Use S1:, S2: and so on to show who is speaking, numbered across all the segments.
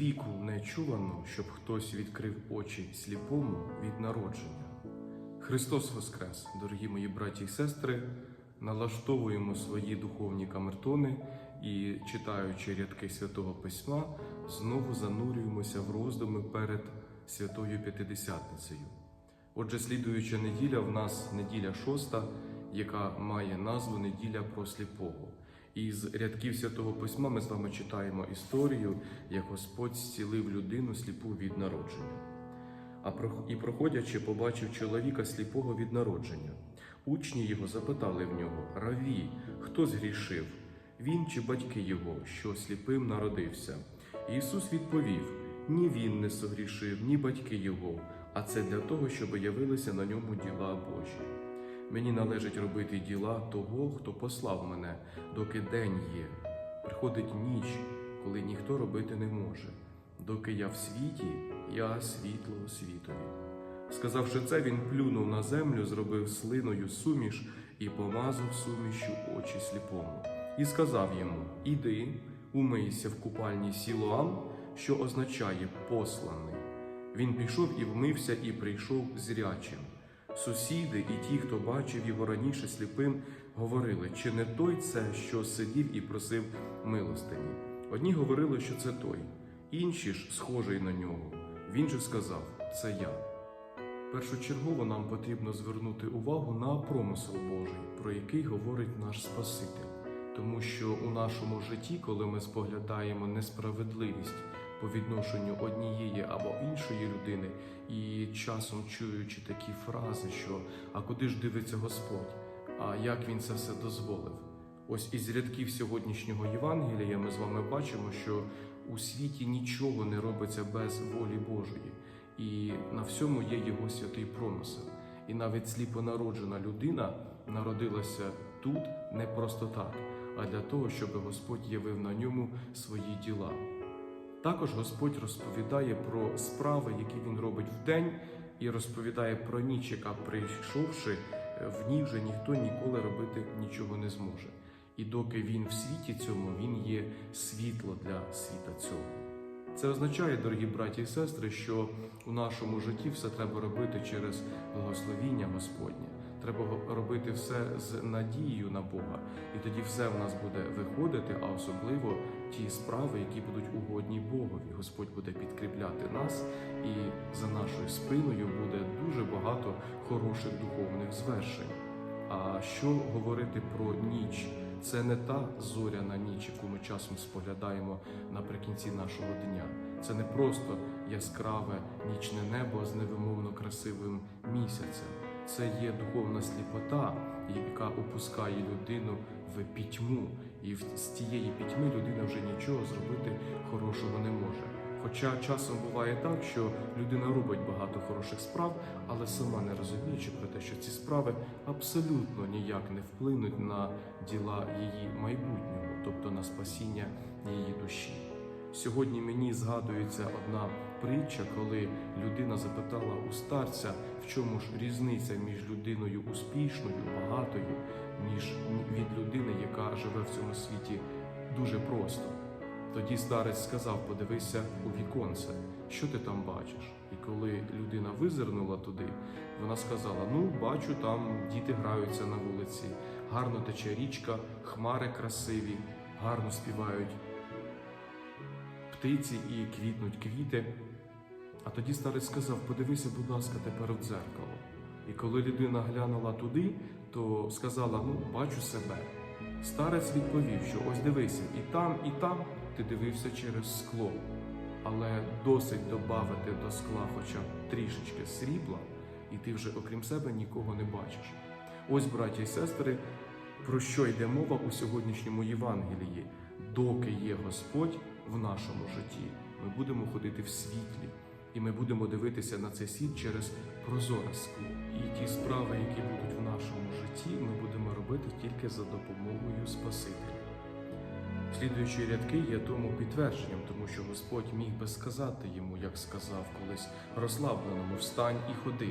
S1: віку не чувано, щоб хтось відкрив очі сліпому від народження. Христос Воскрес, дорогі мої браті і сестри, налаштовуємо свої духовні камертони і, читаючи рядки Святого Письма, знову занурюємося в роздуми перед Святою П'ятидесятницею. Отже, слідуюча неділя в нас неділя шоста, яка має назву Неділя про сліпого. І з рядків Святого Письма ми з вами читаємо історію, як Господь зцілив людину сліпу від народження. А і проходячи, побачив чоловіка сліпого від народження. Учні його запитали в нього: Раві, хто згрішив? Він чи батьки його, що сліпим народився? Ісус відповів: ні він не согрішив, ні батьки його, а це для того, щоб явилися на ньому діла Божі. Мені належить робити діла того, хто послав мене, доки день є. Приходить ніч, коли ніхто робити не може. Доки я в світі, я світло світові. Сказавши це, він плюнув на землю, зробив слиною суміш і помазав сумішю очі сліпому. І сказав йому: Іди, умийся в купальні Сілоам, що означає посланий. Він пішов і вмився, і прийшов зрячим. Сусіди і ті, хто бачив його раніше сліпим, говорили, чи не той це, що сидів і просив милостині. Одні говорили, що це той, інші ж схожий на нього. Він же сказав: Це я. Першочергово нам потрібно звернути увагу на промисел Божий, про який говорить наш Спаситель. Тому що у нашому житті, коли ми споглядаємо несправедливість по відношенню однієї або іншої людини, і часом чуючи такі фрази, що а куди ж дивиться Господь, а як він це все дозволив? Ось із рядків сьогоднішнього Євангелія ми з вами бачимо, що у світі нічого не робиться без волі Божої, і на всьому є його святий промисел. І навіть сліпонароджена людина народилася тут не просто так, а для того, щоб Господь явив на ньому свої діла. Також Господь розповідає про справи, які він робить вдень, і розповідає про ніч, яка прийшовши, в ній вже ніхто ніколи робити нічого не зможе. І доки він в світі цьому, він є світло для світа цього. Це означає, дорогі браті і сестри, що у нашому житті все треба робити через благословіння Господнє. Треба робити все з надією на Бога, і тоді все в нас буде виходити, особливо ті справи, які будуть угодні Богові. Господь буде підкріпляти нас, і за нашою спиною буде дуже багато хороших духовних звершень. А що говорити про ніч? Це не та зоряна ніч, яку ми часом споглядаємо наприкінці нашого дня. Це не просто яскраве нічне небо з невимовно красивим місяцем. Це є духовна сліпота, яка опускає людину в пітьму, і з тієї пітьми людина вже нічого зробити хорошого не може. Хоча часом буває так, що людина робить багато хороших справ, але сама не розуміючи про те, що ці справи абсолютно ніяк не вплинуть на діла її майбутнього, тобто на спасіння її душі. Сьогодні мені згадується одна притча, коли людина запитала у старця, в чому ж різниця між людиною успішною, багатою, ніж від людини, яка живе в цьому світі дуже просто. Тоді старець сказав: подивися у віконце, що ти там бачиш. І коли людина визирнула туди, вона сказала: Ну, бачу, там діти граються на вулиці, гарно тече річка, хмари красиві, гарно співають птиці і квітнуть квіти. А тоді старець сказав: подивися, будь ласка, тепер в дзеркало. І коли людина глянула туди, то сказала: Ну, бачу себе. Старець відповів, що ось дивися, і там, і там ти дивився через скло, але досить додати до скла хоча б трішечки срібла, і ти вже окрім себе нікого не бачиш. Ось, браті і сестри, про що йде мова у сьогоднішньому Євангелії. Доки є Господь в нашому житті, ми будемо ходити в світлі, і ми будемо дивитися на цей світ через прозоре скло. І ті справи, які будуть в нашому житті, ми будемо робити тільки за допомогою Спасителя. Слідуючі рядки є тому підтвердженням, тому що Господь міг би сказати йому, як сказав колись розслабленому, встань і ходи.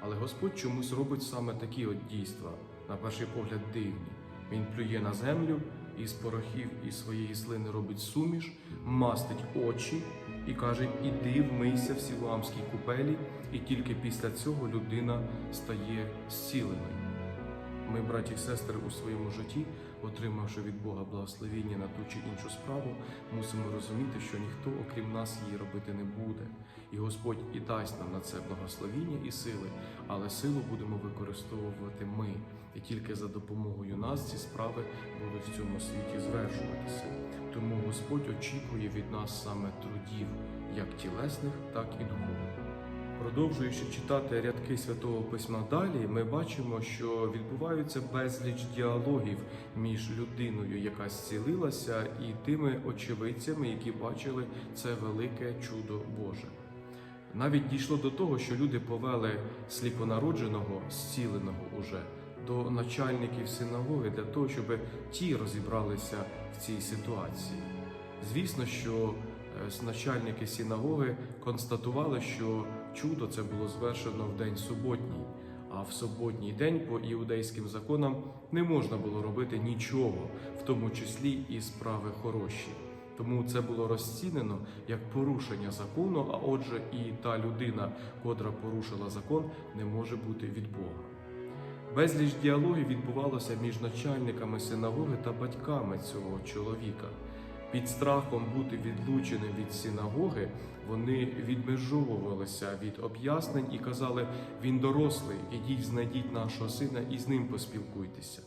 S1: Але Господь чомусь робить саме такі от дійства, на перший погляд дивні. Він плює на землю і з порохів і своєї слини робить суміш, мастить очі і каже: Іди вмийся в сілуамській купелі, і тільки після цього людина стає зціленою. Ми, браті і сестри, у своєму житті, отримавши від Бога благословіння на ту чи іншу справу, мусимо розуміти, що ніхто, окрім нас, її робити не буде. І Господь і дасть нам на це благословіння і сили, але силу будемо використовувати ми. І тільки за допомогою нас ці справи будуть в цьому світі звершуватися. Тому Господь очікує від нас саме трудів, як тілесних, так і духовних. Продовжуючи читати рядки святого письма далі, ми бачимо, що відбуваються безліч діалогів між людиною, яка зцілилася, і тими очевидцями, які бачили це велике чудо Боже. Навіть дійшло до того, що люди повели сліпонародженого, зціленого уже до начальників синагоги для того, щоб ті розібралися в цій ситуації. Звісно, що е, начальники синагоги констатували, що чудо це було звершено в день суботній, а в суботній день по іудейським законам не можна було робити нічого, в тому числі і справи хороші. Тому це було розцінено як порушення закону, а отже, і та людина, котра порушила закон, не може бути від Бога. Безліч діалогів відбувалося між начальниками синагоги та батьками цього чоловіка. Під страхом бути відлученим від синагоги вони відмежовувалися від об'яснень і казали: він дорослий, ідіть, знайдіть нашого сина і з ним поспілкуйтеся.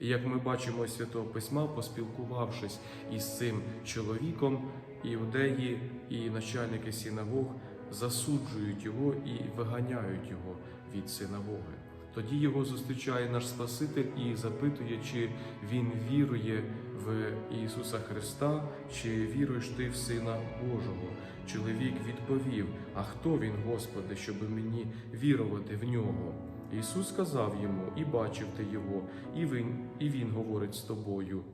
S1: І як ми бачимо Святого Письма, поспілкувавшись із цим чоловіком, іудеї і начальники синагог засуджують його і виганяють його від синагоги. Тоді його зустрічає наш Спаситель і запитує, чи він вірує в Ісуса Христа, чи віруєш ти в Сина Божого. Чоловік відповів: А хто він, Господи, щоб мені вірувати в нього? Ісус сказав йому, і бачив ти його, і він, і він говорить з тобою.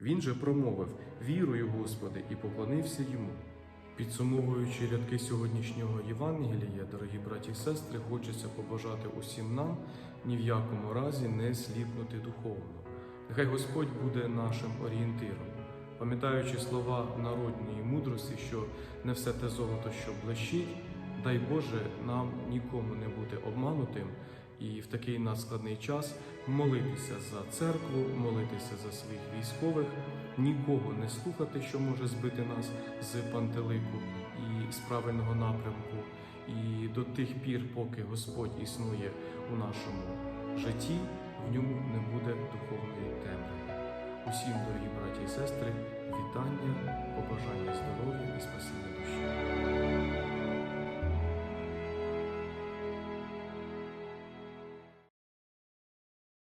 S1: Він же промовив: Вірую, Господи, і поклонився йому. Підсумовуючи рядки сьогоднішнього Євангелія, дорогі браті і сестри, хочеться побажати усім нам ні в якому разі не сліпнути духовно. Нехай Господь буде нашим орієнтиром, пам'ятаючи слова народньої мудрості, що не все те золото, що блищить, дай Боже нам нікому не бути обманутим і в такий надскладний час молитися за церкву, молитися за своїх військових, нікого не слухати, що може збити нас з пантелику і з правильного напрямку. І до тих пір, поки Господь існує у нашому житті, в ньому не буде духовної темряви. Усім, дорогі браті і сестри, вітання, побажання здоров'я і спасіння душі.